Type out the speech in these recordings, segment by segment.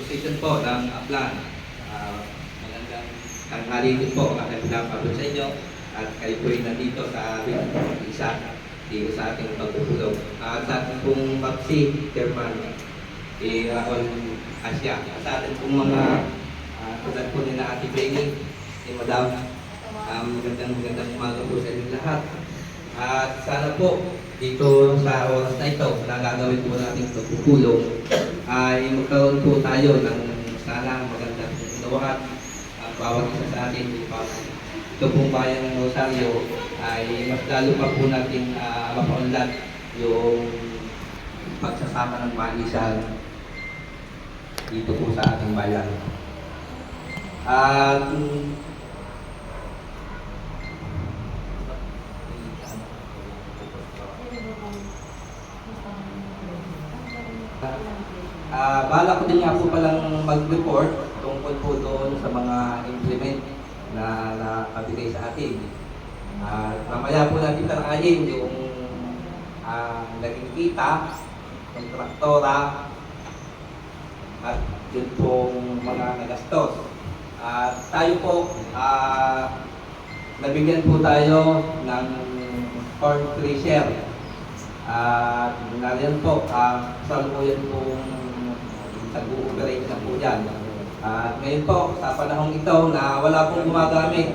Association po ng Aplan. Ah, magandang tanghali din po ang aking pinapabot sa inyo at kayo po ay nandito sa aming isa dito sa ating pagpupulong. At sa ating pong MAPSI, Chairman, eh, Raul Asya. At sa ating pong mga uh, tulad po ni na Ate Benny, ni Madam, um, magandang magandang umaga po sa inyo lahat. At sana po dito sa oras na ito na gagawin po nating pagpupulong ay magkaroon po tayo ng sana magandang unawaan ang bawat isa sa atin upang ito pong bayan ng Rosario ay mas lalo pa po natin uh, mapaunlad yung pagsasama ng manisan dito po sa ating bayan. At Ah, bala ko din nga po palang mag-report tungkol po doon sa mga implement na nakabigay sa atin. At mamaya po natin talakayin yung ah, naging kita, kontraktora, at yun pong mga nagastos. At tayo po, ah, nabigyan po tayo ng corn thresher. At nariyan po, ah, salukuyan pong nag-ooperate na po dyan. At ngayon po, sa panahong ito na wala pong gumagamit,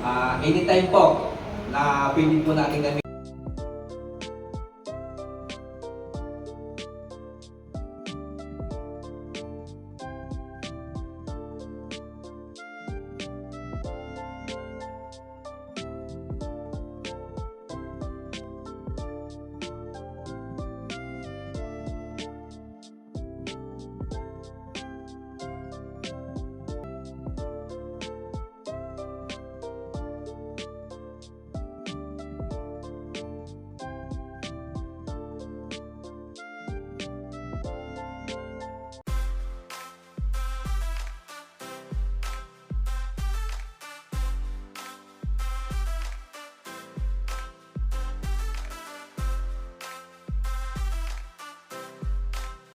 ah, anytime po na pwede po natin gamitin